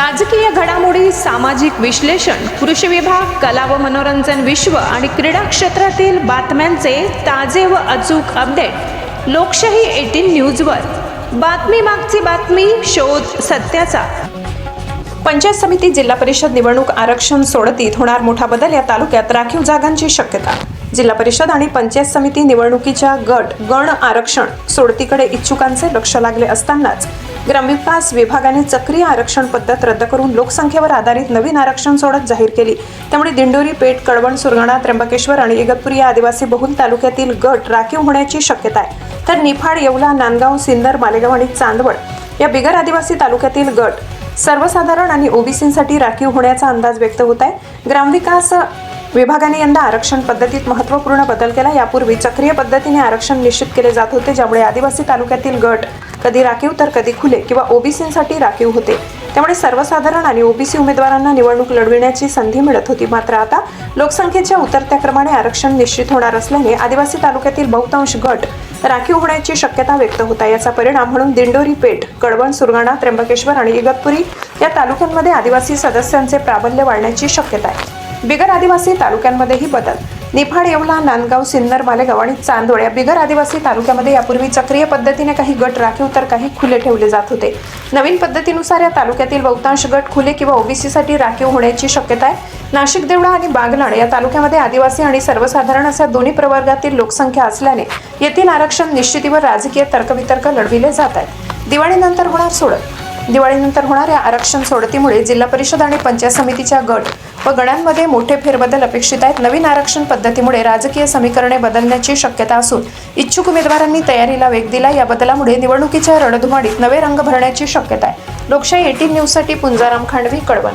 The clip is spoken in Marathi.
राजकीय घडामोडी सामाजिक विश्लेषण कृषी विभाग कला व मनोरंजन विश्व आणि क्रीडा क्षेत्रातील बातम्यांचे ताजे व अचूक अपडेट लोकशाही एटीन न्यूजवर. बातमी मागची बातमी शोध सत्याचा. पंचायत समिती जिल्हा परिषद निवडणूक आरक्षण सोडतीत होणार मोठा बदल या तालुक्यात राखीव जागांची शक्यता. जिल्हा परिषद आणि पंचायत समिती निवडणुकीच्या गट गण आरक्षण सोडतीकडे इच्छुकांचे लक्ष लागले असतानाच ग्रामविकास विभागाने चक्रीय आरक्षण पद्धत रद्द करून लोकसंख्येवर आधारित नवीन आरक्षण सोडत जाहीर केली. त्यामुळे दिंडोरी पेठ कळवण सुरगाणा त्र्यंबकेश्वर आणि इगतपुरी या आदिवासी बहुल तालुक्यातील गट राखीव होण्याची शक्यता आहे. तर निफाड येवला नांदगाव सिन्नर मालेगाव आणि चांदवड या बिगर आदिवासी तालुक्यातील गट सर्वसाधारण आणि ओबीसीसाठी राखीव होण्याचा अंदाज व्यक्त होत आहे. ग्रामविकास विभागाने यंदा आरक्षण पद्धतीत महत्त्वपूर्ण बदल केला. यापूर्वी चक्रीय पद्धतीने आरक्षण निश्चित केले जात होते ज्यामुळे आदिवासी तालुक्यातील गट कधी राखीव तर कधी खुले किंवा ओबीसीसाठी राखीव होते. त्यामुळे सर्वसाधारण आणि ओबीसी उमेदवारांना निवडणूक लढविण्याची संधी मिळत होती. मात्र आता लोकसंख्येच्या उतरत्या क्रमाने आरक्षण निश्चित होणार असल्याने आदिवासी तालुक्यातील बहुतांश गट राखीव होण्याची शक्यता व्यक्त होता आहे. याचा परिणाम म्हणून दिंडोरी पेठ कडवण सुरगाणा त्र्यंबकेश्वर आणि इगतपुरी या तालुक्यांमध्ये आदिवासी सदस्यांचे प्राबल्य वाढण्याची शक्यता आहे. बिगर आदिवासी तालुक्यांमध्येही बदल. निफाड येवला नांदगाव सिन्नर मालेगाव आणि चांदोड या बिगर आदिवासी तालुक्यामध्ये यापूर्वी चक्रीय पद्धतीने काही गट राखीव तर काही खुले ठेवले जात होते. नवीन पद्धतीनुसार या तालुक्यातील बहुतांश गट खुले किंवा ओबीसीसाठी राखीव होण्याची शक्यता आहे. नाशिक देवळा आणि बागलाण या तालुक्यामध्ये आदिवासी आणि सर्वसाधारण अशा दोन्ही प्रवर्गातील लोकसंख्या असल्याने येथील आरक्षण निश्चितीवर राजकीय तर्कवितर्क लढविले जात आहेत. दिवाळीनंतर होणार सोडत. दिवाळीनंतर होणाऱ्या आरक्षण सोडतीमुळे जिल्हा परिषद आणि पंचायत समितीच्या गट व गणांमध्ये मोठे फेरबदल अपेक्षित आहेत. नवीन आरक्षण पद्धतीमुळे राजकीय समीकरणे बदलण्याची शक्यता असून इच्छुक उमेदवारांनी तयारीला वेग दिला या बदलामुळे निवडणुकीच्या रणधुमाडीत नवे रंग भरण्याची शक्यता आहे. लोकशाही एटीन न्यूजसाठी पुंजाराम खांडवी कळवण.